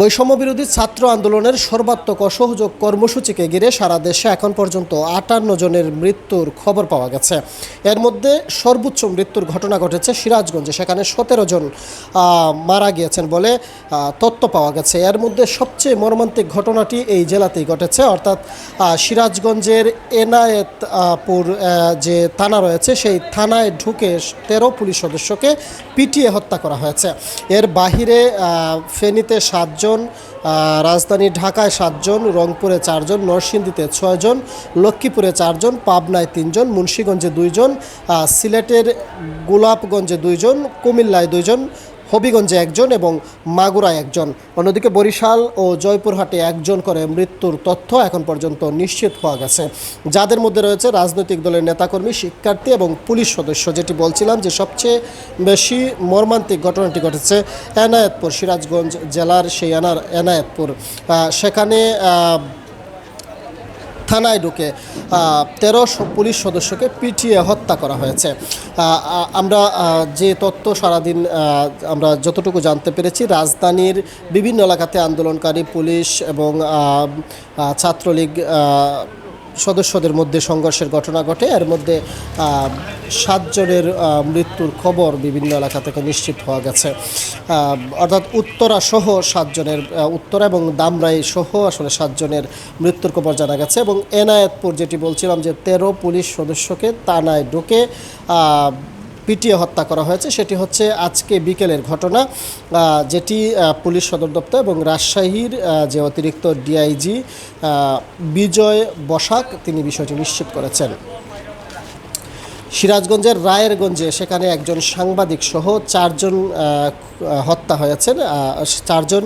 বৈষম্য বিরোধী ছাত্র আন্দোলনের সর্বাত্মক অসহযোগ কর্মসূচিকে ঘিরে সারা দেশে এখন পর্যন্ত আটান্ন জনের মৃত্যুর খবর পাওয়া গেছে। এর মধ্যে সর্বোচ্চ মৃত্যুর ঘটনা ঘটেছে সিরাজগঞ্জে, সেখানে সতেরো জন মারা গিয়েছেন বলে তথ্য পাওয়া গেছে। এর মধ্যে সবচেয়ে মর্মান্তিক ঘটনাটি এই জেলাতেই ঘটেছে। অর্থাৎ সিরাজগঞ্জের এনায়েতপুর যে থানা রয়েছে, সেই থানায় ঢুকে তেরো পুলিশ সদস্যকে পিটিয়ে হত্যা করা হয়েছে। এর বাহিরে ফেনীতে সাতজন আহ, রাজধানী ঢাকায় সাতজন রংপুরে চারজন নরসিংদীতে ছয়জন লক্ষ্মীপুরে চারজন পাবনায় তিনজন মুন্সীগঞ্জে দুইজন সিলেটের গোলাপগঞ্জে দুইজন কুমিল্লায় দুইজন হবিগঞ্জে একজন এবং মাগুরায় একজন। অন্যদিকে বরিশাল ও জয়পুরহাটে একজন করে মৃত্যুর তথ্য এখন পর্যন্ত নিশ্চিত হওয়া গেছে। যাদের মধ্যে রয়েছে রাজনৈতিক দলের নেতাকর্মী, শিক্ষার্থী এবং পুলিশ সদস্য, যেটি বলছিলাম যে সবচেয়ে বেশি মর্মান্তিক ঘটনাটি ঘটেছে এনায়েতপুর, সিরাজগঞ্জ জেলার সেই এনার এনায়েতপুর। সেখানে থানায় ঢুকে তেরো পুলিশ সদস্যকে পিটিয়ে হত্যা করা হয়েছে। আমরা যে তথ্য সারাদিন আমরা যতটুকু জানতে পেরেছি, রাজধানীর বিভিন্ন এলাকাতে আন্দোলনকারী পুলিশ এবং ছাত্রলীগ সদস্যদের মধ্যে সংঘর্ষের ঘটনা ঘটে। এর মধ্যে সাতজনের মৃত্যুর খবর বিভিন্ন এলাকা থেকে নিশ্চিত হওয়া গেছে। অর্থাৎ উত্তরা সহ সাতজনের উত্তরা এবং দামরাই সহ আসলে সাতজনের মৃত্যুর খবর জানা গেছে এবং এনায়েতপুর যেটি বলছিলাম যে তেরো পুলিশ সদস্যকে তানায় ঢুকে পিটিয়ে হত্যা করা হয়েছে। সেটি হচ্ছে আজকে বিকেলের ঘটনা যেটি পুলিশ সদর দপ্তর এবং রাজশাহীর যে অতিরিক্ত ডিআইজি বিজয় বসাক তিনি বিষয়টি নিশ্চিত করেছেন। সিরাজগঞ্জের রায়েরগঞ্জে সেখানে একজন সাংবাদিক সহ চারজন হত্যা হয়েছেন চারজন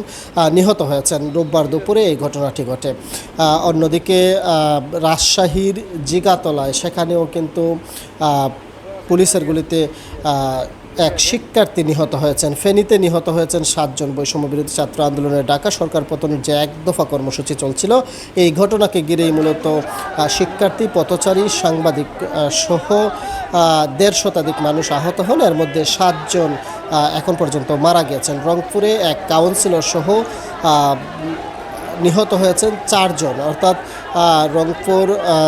নিহত হয়েছেন রোববার দুপুরে এই ঘটনাটি ঘটে। অন্যদিকে রাজশাহীর জিগাতলায় সেখানেও কিন্তু পুলিশের গুলিতে এক শিক্ষার্থী নিহত হয়েছেন। ফেনীতে নিহত হয়েছেন সাতজন বৈষম্য বিরোধী ছাত্র আন্দোলনের ডাকা সরকার পতনের যে এক দফা কর্মসূচি চলছিল, এই ঘটনাকে ঘিরেই মূলত শিক্ষার্থী, পথচারী, সাংবাদিক সহ দেড় শতাধিক মানুষ আহত হন। এর মধ্যে সাতজন এখন পর্যন্ত মারা গিয়েছেন রংপুরে এক কাউন্সিলর সহ নিহত হয়েছেন চারজন। অর্থাৎ রংপুর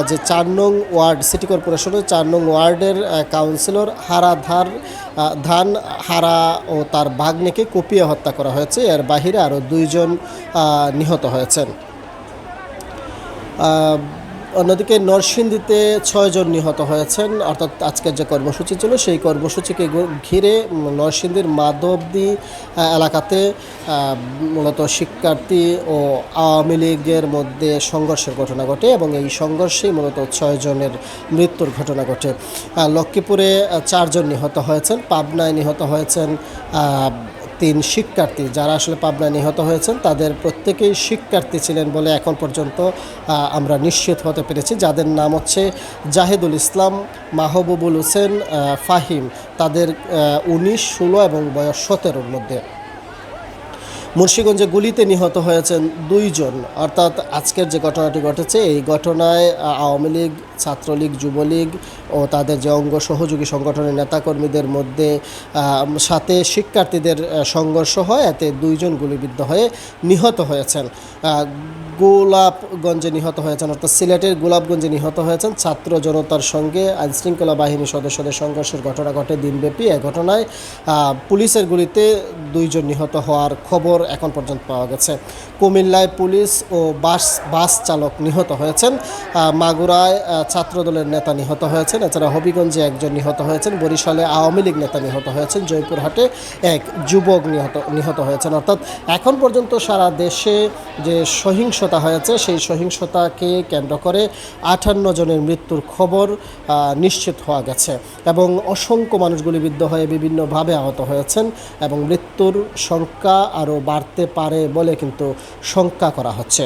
যে চার নং ওয়ার্ড, সিটি কর্পোরেশনের চার নং ওয়ার্ডের কাউন্সিলর হারা ধার ধান হারা ও তার ভাগ্নেকে কুপিয়ে হত্যা করা হয়েছে। এর বাহিরে আরও দুইজন নিহত হয়েছেন। অন্যদিকে নরসিংদীতে ছয়জন নিহত হয়েছেন, অর্থাৎ আজকের যে কর্মসূচি ছিল, সেই কর্মসূচিকে ঘিরে নরসিংদীর মাধবদী এলাকাতে মূলত শিক্ষার্থী ও আওয়ামী লীগের মধ্যে সংঘর্ষের ঘটনা ঘটে এবং এই সংঘর্ষেই মূলত ছয়জনের মৃত্যুর ঘটনা ঘটে। লক্ষ্মীপুরে চারজন নিহত হয়েছেন, পাবনায় নিহত হয়েছেন তিন শিক্ষার্থী যারা আসলে পাবনায় নিহত হয়েছেন, তাদের প্রত্যেকেই শিক্ষার্থী ছিলেন বলে এখন পর্যন্ত আমরা নিশ্চিত হতে পেরেছি। যাদের নাম হচ্ছে জাহেদুল ইসলাম, মাহবুবুল হোসেন ফাহিম, তাদের উনিশ, ষোলো এবং বয়স সতেরোর মধ্যে। মুন্সীগঞ্জে গুলিতে নিহত হয়েছেন দুইজন। অর্থাৎ আজকের যে ঘটনাটি ঘটেছে, এই ঘটনায় আওয়ামী লীগ, ছাত্রলীগ, যুবলীগ ও তাদের যে অঙ্গ সহযোগী সংগঠনের নেতাকর্মীদের মধ্যে সাথে শিক্ষার্থীদের সংঘর্ষ হয়, এতে দুইজন গুলিবিদ্ধ হয়ে নিহত হয়েছেন। গোলাপগঞ্জে নিহত হয়েছেন, অর্থাৎ সিলেটের গোলাপগঞ্জে নিহত হয়েছেন ছাত্র জনতার সঙ্গে আইনশৃঙ্খলা বাহিনীর সদস্যদের সংঘর্ষের ঘটনা ঘটে দিনব্যাপী। এ ঘটনায় পুলিশের গুলিতে দুইজন নিহত হওয়ার খবর এখন পর্যন্ত পাওয়া গেছে। কুমিল্লায় পুলিশ ও বাস বাস চালক নিহত হয়েছেন। মাগুরায় ছাত্রদলের নেতা নিহত হয়েছেন। এছাড়া হবিগঞ্জে একজন নিহত হয়েছেন। বরিশালে আওয়ামী লীগ নেতা নিহত হয়েছেন। জয়পুরহাটে এক যুবক নিহত নিহত হয়েছেন। অর্থাৎ এখন পর্যন্ত সারা দেশে যে সহিংসতা হয়েছে, সেই সহিংসতাকে কেন্দ্র করে আটান্ন জনের মৃত্যুর খবর নিশ্চিত হওয়া গেছে। এবং অসংখ্য মানুষ গুলিবিদ্ধ হয়ে বিভিন্নভাবে আহত হয়েছেন এবং মৃত্যুর সংখ্যা আরও বাড়তে পারে বলে কিন্তু শঙ্কা করা হচ্ছে।